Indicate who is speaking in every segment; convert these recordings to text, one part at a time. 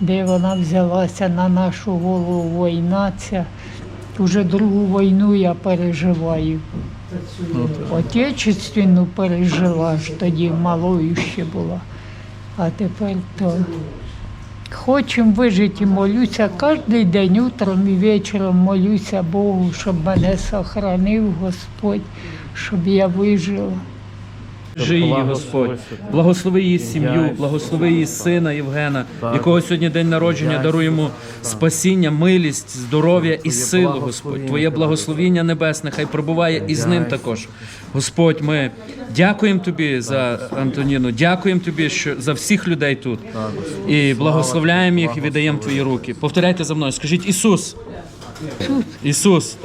Speaker 1: Де вона взялася на нашу голову війна ця. Уже другу війну я переживаю. Отечественну пережила ж тоді малою ще була. А тепер то хочемо вижити молюся кожен день, утром і вечором молюся Богу, щоб мене сохранив Господь, щоб я вижила.
Speaker 2: Жи її, Господь, благослови її сім'ю, благослови її сина Євгена, якого сьогодні день народження даруємо спасіння, милість, здоров'я і силу, Господь. Твоє благословіння небесне, хай пробуває і з ним також. Господь, ми дякуємо тобі за Антоніну, дякуємо тобі що за всіх людей тут. І благословляємо їх і віддаємо твої руки. Повторяйте за мною, скажіть Ісус,
Speaker 1: Ісус,
Speaker 2: Ісус,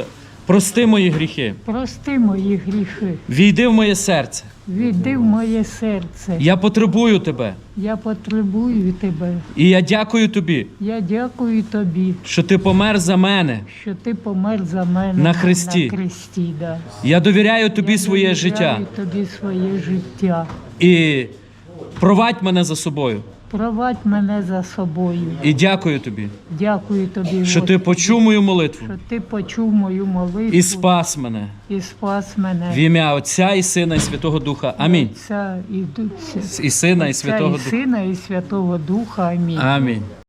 Speaker 2: прости мої гріхи,
Speaker 1: прости мої гріхи,
Speaker 2: війди в моє серце.
Speaker 1: відди в моє серце.
Speaker 2: Я потребую тебе.
Speaker 1: Я потребую тебе.
Speaker 2: І я дякую тобі,
Speaker 1: Я дякую тобі,
Speaker 2: що ти помер за мене.
Speaker 1: що ти помер за мене
Speaker 2: На хресті.
Speaker 1: На хресті да.
Speaker 2: Я довіряю тобі
Speaker 1: Я
Speaker 2: своє
Speaker 1: довіряю
Speaker 2: життя
Speaker 1: Тобі своє життя.
Speaker 2: і провадь мене за собою.
Speaker 1: Провадь мене за собою.
Speaker 2: І дякую тобі,
Speaker 1: Дякую тобі,
Speaker 2: що ти
Speaker 1: Господи,
Speaker 2: почув мою молитву
Speaker 1: що ти почув мою молитву
Speaker 2: і спас мене
Speaker 1: і спас мене.
Speaker 2: в ім'я Отця і Сина і Святого Духа. Амінь.
Speaker 1: Отця і.
Speaker 2: І Сина і Святого
Speaker 1: і
Speaker 2: Духа.
Speaker 1: Сина і Святого Духа. Амінь.
Speaker 2: Амінь.